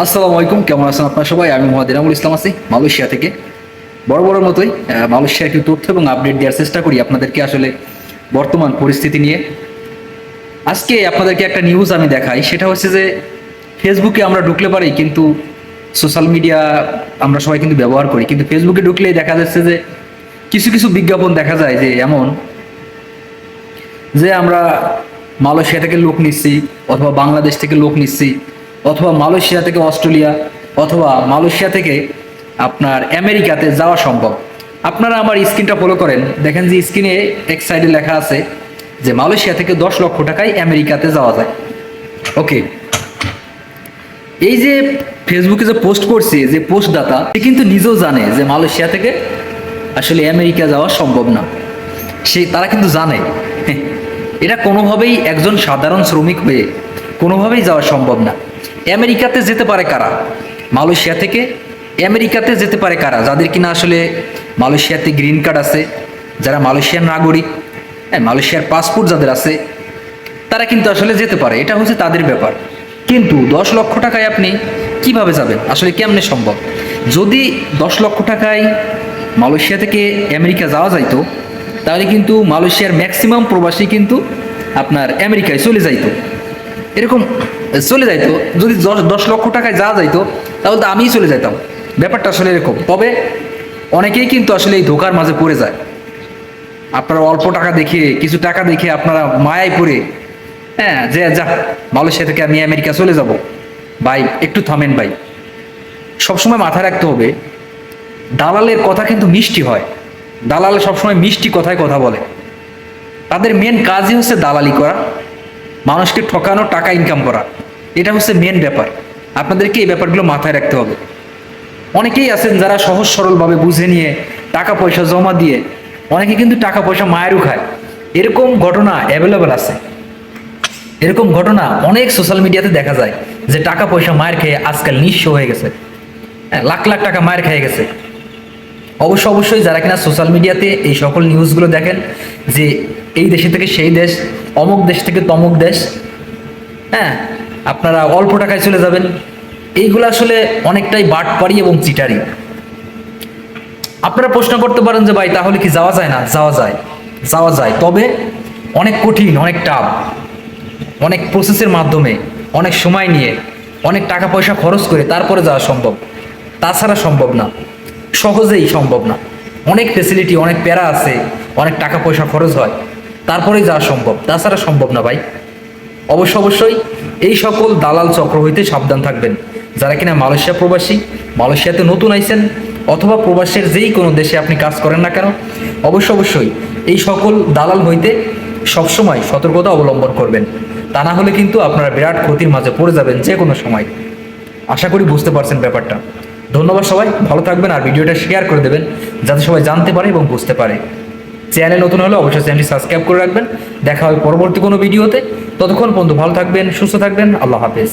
আসসালামু আলাইকুম, কেমন আছেন আপনার সবাই? আমি মোহাম্মদ ইনামুল ইসলাম আছি মালয়েশিয়া থেকে। বড় বড় মতোই মালয়েশিয়ার কিছু তথ্য এবং আপডেট দেওয়ার চেষ্টা করি আপনাদেরকে আসলে বর্তমান পরিস্থিতি নিয়ে। আজকে আপনাদেরকে একটা নিউজ আমি দেখাই, সেটা হচ্ছে যে ফেসবুকে আমরা ঢুকলে পারি, কিন্তু সোশ্যাল মিডিয়া আমরা সবাই কিন্তু ব্যবহার করি। কিন্তু ফেসবুকে ঢুকলেই দেখা যাচ্ছে যে কিছু কিছু বিজ্ঞাপন দেখা যায় যে এমন যে আমরা মালয়েশিয়া থেকে লোক নিচ্ছি অথবা বাংলাদেশ থেকে লোক নিচ্ছি। অথবা মালয়েশিয়া থেকে অস্ট্রেলিয়া অথবা মালয়েশিয়া থেকে আপনার আমেরিকাতে যাওয়া সম্ভব। আপনারা আমার স্ক্রিনটা ফলো করেন। দেখেন যে স্ক্রিনে এক সাইডে লেখা আছে যে মালয়েশিয়া থেকে দশ লক্ষ টাকায় আমেরিকাতে যাওয়া যায়। ওকে এই যে ফেসবুকে যে পোস্ট করছে, যে পোস্ট দাতা সে কিন্তু নিজেও জানে যে মালয়েশিয়া থেকে আসলে আমেরিকা যাওয়া সম্ভব না। সে, তারা কিন্তু জানে। এটা কোনোভাবেই একজন সাধারণ শ্রমিক হয়ে কোনোভাবেই যাওয়া সম্ভব না। আমেরিকাতে যেতে পারে কারা? মালয়েশিয়া থেকে আমেরিকাতে যেতে পারে কারা? যাদের কিনা আসলে মালয়েশিয়াতে গ্রিন কার্ড আছে, যারা মালয়েশিয়ার নাগরিক হ্যাঁ মালয়েশিয়ার পাসপোর্ট যাদের আছে, তারা কিন্তু আসলে যেতে পারে। এটা হচ্ছে তাদের ব্যাপার। কিন্তু দশ লক্ষ টাকায় আপনি কীভাবে যাবেন? আসলে কেমনে সম্ভব? যদি দশ লক্ষ টাকায় মালয়েশিয়া থেকে আমেরিকা যাওয়া যাইতো, তাহলে কিন্তু মালয়েশিয়ার ম্যাক্সিমাম প্রবাসী কিন্তু আপনার আমেরিকায় চলে যাইতো। এরকম চলে যাইতো। যদি দশ লক্ষ টাকায় যাওয়া যাইতো, তাহলে তো আমিই চলে যাইতাম। ব্যাপারটা আসলে এরকম। তবে অনেকেই কিন্তু আসলে এই ধোকার মাঝে পড়ে যায়। আপনারা অল্প টাকা দেখে, কিছু টাকা দেখে আপনারা মায়ায় পড়ে হ্যাঁ যে, যা, মালয়েশিয়া থেকে আমি আমেরিকা চলে যাব। ভাই, একটু থামেন ভাই। সবসময় মাথায় রাখতে হবে, দালালের কথা কিন্তু মিষ্টি হয়। দালাল সবসময় মিষ্টি কথায় কথা বলে। তাদের মেন কাজই হচ্ছে দালালি করা। মানুষকে ঠকানো টাকা ইনকাম করা। এটা হচ্ছে মেন ব্যাপার। আপনাদেরকে এই ব্যাপারগুলো মাথায় রাখতে হবে। অনেকেই আছেন যারা সহজ সরলভাবে বুঝে নিয়ে টাকা পয়সা জমা দিয়ে অনেকে কিন্তু টাকা পয়সা মায়েরও খায়। এরকম ঘটনা অ্যাভেলেবেল আছে। এরকম ঘটনা অনেক সোশ্যাল মিডিয়াতে দেখা যায় যে টাকা পয়সা মায়ের খেয়ে আজকাল নিঃস্ব হয়ে গেছে। হ্যাঁ, লাখ লাখ টাকা মায়ের খেয়ে গেছে। অবশ্য অবশ্যই যারা কিনা সোশ্যাল মিডিয়াতে এই সকল নিউজগুলো দেখেন যে এই দেশে থেকে সেই দেশ, অমুক দেশ থেকে তমুক দেশ হ্যাঁ আপনারা অল্প টাকায় চলে যাবেন। এইগুলো আসলে অনেকটাই বাটপাড়ি এবং চিটারি। আপনারা প্রশ্ন করতে পারেন যে, ভাই, তাহলে কি যাওয়া যায় না? যাওয়া যায় যাওয়া যায়। তবে অনেক কঠিন, অনেক টাফ, অনেক প্রসেসের মাধ্যমে, অনেক সময় নিয়ে, অনেক টাকা পয়সা খরচ করে তারপরে যাওয়া সম্ভব। তাছাড়া সম্ভব না, সহজেই সম্ভব না। অনেক ফেসিলিটি অনেক প্যারা আছে, অনেক টাকা পয়সা খরচ হয়। তারপরেই যাওয়া সম্ভব। তাছাড়া সম্ভব না ভাই। অবশ্য অবশ্যই এই সকল দালাল চক্র হইতে সাবধান থাকবেন। যারা কিনা মালয়েশিয়া প্রবাসী, মালয়েশিয়াতে নতুন আইছেন অথবা প্রবাসের যেই কোনো দেশে আপনি কাজ করেন না কেন, অবশ্য অবশ্যই এই সকল দালাল হইতে সবসময় সতর্কতা অবলম্বন করবেন। তা না হলে কিন্তু আপনারা বিরাট ক্ষতির মাঝে পড়ে যাবেন যে কোনো সময়। আশা করি বুঝতে পারছেন ব্যাপারটা। ধন্যবাদ সবাই, ভালো থাকবেন আর ভিডিওটা শেয়ার করে দেবেন, যাতে সবাই জানতে পারে এবং বুঝতে পারে। চ্যানেল নতুন হলে অবশ্যই চ্যানেলটি সাবস্ক্রাইব করে রাখবেন। দেখা হবে পরবর্তী কোনো ভিডিওতে। ততক্ষণ বন্ধু ভালো থাকবেন, সুস্থ থাকবেন। আল্লাহ হাফেজ।